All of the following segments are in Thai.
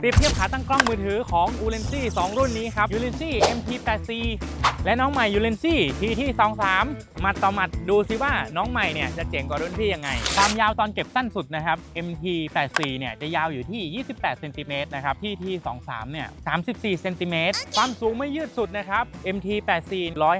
เปรียบเทียบขาตั้งกล้องมือถือของ u l e n s y 2 รุ่นนี้ครับ u l e n s y MT8C และน้องใหม่ u l e n s y TT23 มัดต่อมัดดูซิว่าน้องใหม่เนี่ยจะเจ๋งกว่ารุ่นพี่ยังไง ความยาวตอนเก็บสั้นสุดนะครับ MT8C เนี่ยจะยาวอยู่ที่ 28เซนติเมตรนะครับ TT23 เนี่ย34เซนติเมตรความสูงไม่ยืดสุดนะครับ MT8C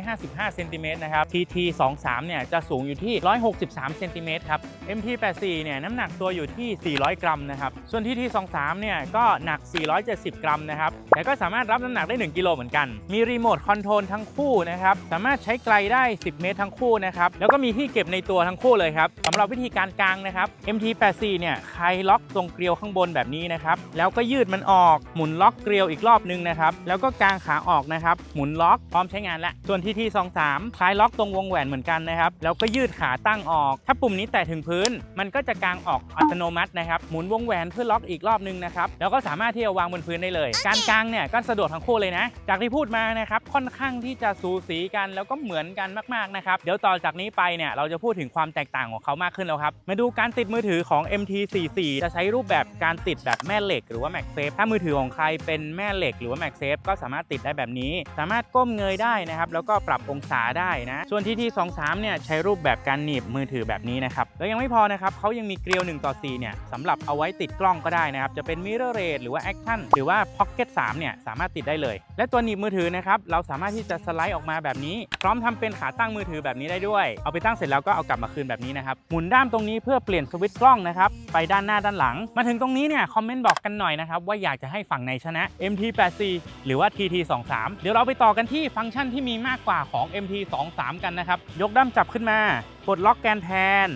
155เซนติเมตรนะครับ TT23 เนี่ยจะสูงอยู่ที่ 163เซนติเมตรครับ MT84 เนี่ยน้ำหนักตัวอยู่ที่ 400 กรัมนะครับส่วน TT23 เนี่ยก็หนัก 470 กรัมนะครับ แต่ก็สามารถรับน้ำหนักได้ 1 กิโลเหมือนกัน มีรีโมทคอนโทรลทั้งคู่นะครับ สามารถใช้ไกลได้ 10 เมตรทั้งคู่นะครับ แล้วก็มีที่เก็บในตัวทั้งคู่เลยครับสำหรับวิธีการกางนะครับ MT84 เนี่ยใครล็อกตรงเกลียวข้างบนแบบนี้นะครับ แล้วก็ยืดมันออก หมุนล็อกเกลียวอีกรอบนึงนะครับ แล้วก็กางขาออกนะครับ หมุนล็อกพร้อมใช้งานแล้ว ส่วน TT23 คลายล็อกตรงวงแหวนเหมือนกันนะครับ แล้วก็ยืดขาตั้งออก ถ้าปุ่มนี้แตะถึงพื้น มันก็จะกางออกอัตโนมัตินะครับ หมุนวงแหวนเพื่อล็อกอีกรอบนึงนะครับ แล้วก็สามารถที่จะวางบนพื้นได้เลย การกางเนี่ยก็สะดวกทั้งคู่เลยนะ จากที่พูดมานะครับค่อนข้างที่จะสูสีกันแล้วก็เหมือนกันมากๆนะครับเดี๋ยวต่อจากนี้ไปเนี่ยเราจะพูดถึงความแตกต่างของเขามากขึ้นแล้วครับมาดูการติดมือถือของ MT44 จะใช้รูปแบบการติดแบบแม่เหล็ก หรือว่า MagSafe ถ้ามือถือของใครเป็นแม่เหล็ก หรือว่า MagSafe ก็สามารถติดได้แบบนี้ สามารถก้มเงยได้นะครับแล้วก็ปรับองศาได้นะส่วน TT23 เนี่ยใช้รูปแบบการหนีบมือถือแบบนี้นะครับแล้วยังไม่พอนะครับเขายังมีเกลียว1ต่อ4เนี่ยสำหรับเอาไว้ติดกล้องก็ได้นะครับจะเป็น Mirror Ray หรือว่า Action หรือว่า Pocket 3เนี่ยสามารถติดได้เลย และตัวหนีบมือถือนะครับเราสามารถที่จะสไลด์ออกมาแบบนี้ พร้อมทำเป็นขาตั้งมือถือแบบนี้ได้ด้วย เอาไปตั้งเสร็จแล้วก็เอากลับมาคืนแบบนี้นะครับหมุนด้ามตรงนี้เพื่อเปลี่ยนสวิตช์กล้องนะครับไปด้านหน้าด้านหลัง มาถึงตรงนี้เนี่ยคอมเมนต์บอกกันหน่อยนะครับว่าอยากจะให้ฝั่งไหนชนะ MT8C หรือว่า TT23 เดี๋ยวเราไปต่อกันที่ฟังก์ชันที่มีมากกว่าของ MT23 กันนะครับยกด้ามจับขึ้นมาปลดล็อกแกนแพน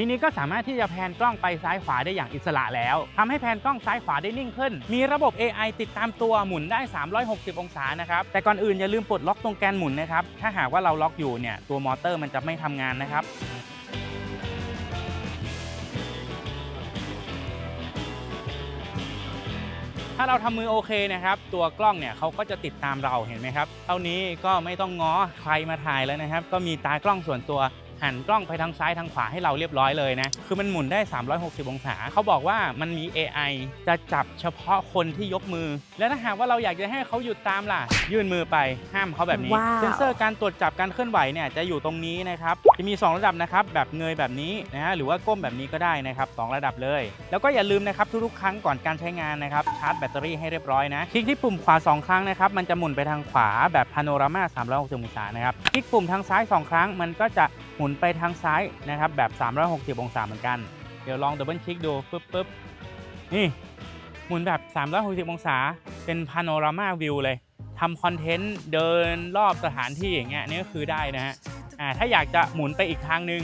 ทีนี้ก็สามารถที่จะแพนกล้องไปซ้ายขวาได้อย่างอิสระแล้วทำให้แพนกล้องซ้ายขวาได้นิ่งขึ้น มีระบบ AI ติดตามตัวหมุนได้ 360 องศานะครับ แต่ก่อนอื่นอย่าลืมปลดล็อกตรงแกนหมุนนะครับ ถ้าหากว่าเราล็อกอยู่เนี่ยตัวมอเตอร์มันจะไม่ทำงานนะครับถ้าเราทำมือโอเคนะครับ ตัวกล้องเนี่ยเขาก็จะติดตามเราเห็นไหมครับ เท่านี้ก็ไม่ต้องง้อใครมาถ่ายแล้วนะครับ ก็มีตากล้องส่วนตัว หันกล้องไปทางซ้ายทางขวาให้เราเรียบร้อยเลยนะ คือมันหมุนได้ 360 องศา เขาบอกว่ามันมี AI จะจับเฉพาะคนที่ยกมือ และถ้าหากว่าเราอยากจะให้เขาหยุดตามล่ะ ยื่นมือไปห้ามเขาแบบนี้ ว้าว เซนเซอร์การตรวจจับการเคลื่อนไหวเนี่ยจะอยู่ตรงนี้นะครับ จะมี 2 ระดับนะครับ แบบเงยแบบนี้นะฮะหรือว่าก้มแบบนี้ก็ได้นะครับสองระดับเลย แล้วก็อย่าลืมนะครับทุกๆ ครั้งก่อนการใช้งานนะครับชาร์จแบตเตอรี่ให้เรียบร้อยนะ คลิกที่ปุ่มขวา 2 ครั้งนะครับมันจะหมุนไปทางขวาแบบพาโนรามา360องศานะครับ คลิกปุ่มทางซ้าย 2 ครั้งมันก็จะ หมุนไปทางซ้ายนะครับแบบ 360 องศาเหมือนกัน เดี๋ยวลองดับเบิลคลิกดูปึ๊บปึ๊บนี่ หมุนแบบ 360 องศา เป็นพาโนรามาวิวเลยทำคอนเทนต์เดินรอบสถานที่อย่างเงี้ยนี่ก็คือได้นะฮะอ่าถ้าอยากจะหมุนไปอีกทางหนึ่ง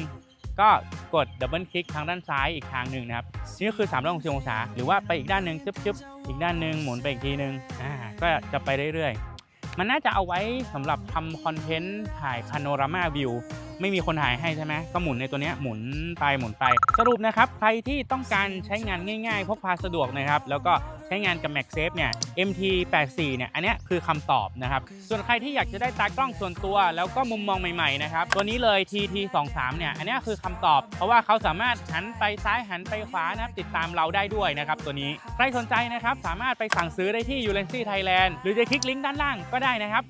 ก็กดดับเบิลคลิกทางด้านซ้ายอีกทางหนึ่งนะครับนี่ก็คือ360องศา หรือว่าไปอีกด้านหนึ่งจึ๊บจึ๊บอีกด้านหนึ่งหมุนไปอีกทีหนึ่งอ่าก็จะไปเรื่อยๆ มันน่าจะเอาไว้สำหรับทำคอนเทนต์ถ่ายพาโนรามาวิว ไม่มีคนถ่ายให้ใช่ไหมก็หมุนในตัวเนี้ยหมุนไปหมุนไป สรุปนะครับ ใครที่ต้องการใช้งานง่ายๆพกพาสะดวกนะครับ แล้วก็ใช้งานกับ MagSafe เนี่ย MT84 เนี่ย อันนี้คือคำตอบนะครับ ส่วนใครที่อยากจะได้ตากล้องส่วนตัว แล้วก็มุมมองใหม่ๆนะครับ ตัวนี้เลย TT23 เนี่ย อันนี้คือคำตอบ เพราะว่าเขาสามารถหันไปซ้ายหันไปขวานะครับ ติดตามเราได้ด้วยนะครับ ตัวนี้ ใครสนใจนะครับ สามารถไปสั่งซื้อได้ที่ u l e n c y Thailand หรือจะคลิกลิงก์ด้านล่างก็ได้นะครับ